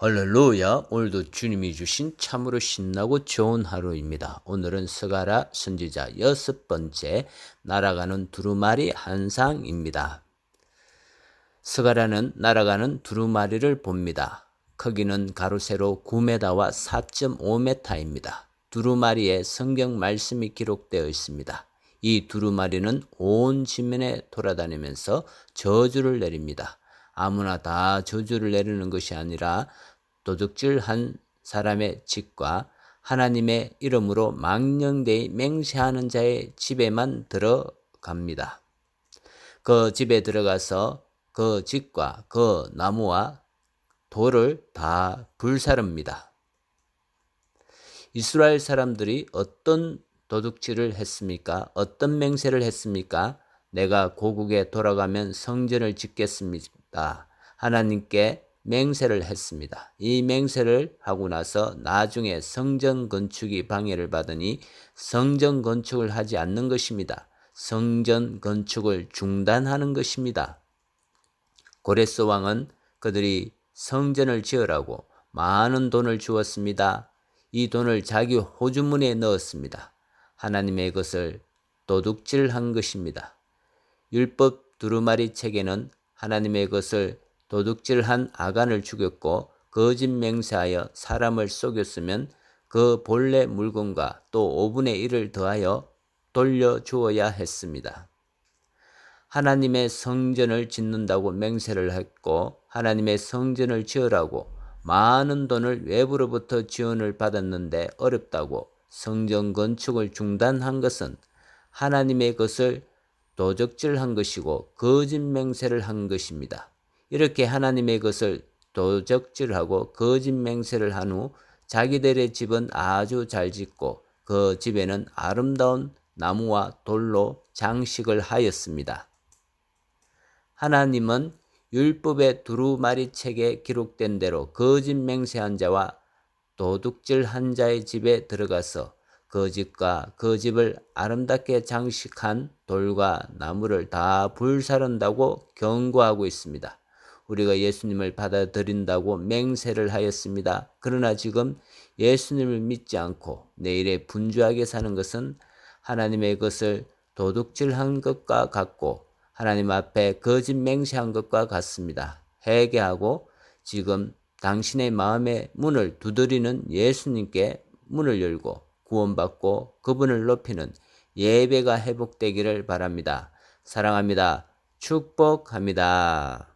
할렐루야. 오늘도 주님이 주신 참으로 신나고 좋은 하루입니다. 오늘은 스가라 선지자 여섯 번째 날아가는 두루마리 한상입니다. 스가라는 날아가는 두루마리를 봅니다. 크기는 가로 세로 9m와 4.5m입니다. 두루마리에 성경 말씀이 기록되어 있습니다. 이 두루마리는 온 지면에 돌아다니면서 저주를 내립니다. 아무나 다 저주를 내리는 것이 아니라 도둑질한 사람의 집과 하나님의 이름으로 망령되이 맹세하는 자의 집에만 들어갑니다. 그 집에 들어가서 그 집과 그 나무와 돌을 다 불사릅니다. 이스라엘 사람들이 어떤 도둑질을 했습니까? 어떤 맹세를 했습니까? 내가 고국에 돌아가면 성전을 짓겠습니다. 하나님께 맹세를 했습니다. 이 맹세를 하고 나서 나중에 성전 건축이 방해를 받으니 성전 건축을 하지 않는 것입니다. 성전 건축을 중단하는 것입니다. 고레스 왕은 그들이 성전을 지으라고 많은 돈을 주었습니다. 이 돈을 자기 호주문에 넣었습니다. 하나님의 것을 도둑질한 것입니다. 율법 두루마리 책에는 하나님의 것을 도둑질한 아간을 죽였고 거짓 맹세하여 사람을 속였으면 그 본래 물건과 또 5분의 1을 더하여 돌려주어야 했습니다. 하나님의 성전을 짓는다고 맹세를 했고 하나님의 성전을 지으라고 많은 돈을 외부로부터 지원을 받았는데 어렵다고 성전 건축을 중단한 것은 하나님의 것을 도적질한 것이고 거짓 맹세를 한 것입니다. 이렇게 하나님의 것을 도적질하고 거짓 맹세를 한 후 자기들의 집은 아주 잘 짓고 그 집에는 아름다운 나무와 돌로 장식을 하였습니다. 하나님은 율법의 두루마리 책에 기록된 대로 거짓 맹세한 자와 도둑질 한 자의 집에 들어가서 그 집과 그 아름답게 장식한 돌과 나무를 다 불사른다고 경고하고 있습니다. 우리가 예수님을 받아들인다고 맹세를 하였습니다. 그러나 지금 예수님을 믿지 않고 내일에 분주하게 사는 것은 하나님의 것을 도둑질한 것과 같고 하나님 앞에 거짓 맹세한 것과 같습니다. 회개하고 지금 당신의 마음의 문을 두드리는 예수님께 문을 열고 구원받고 그분을 높이는 예배가 회복되기를 바랍니다. 사랑합니다. 축복합니다.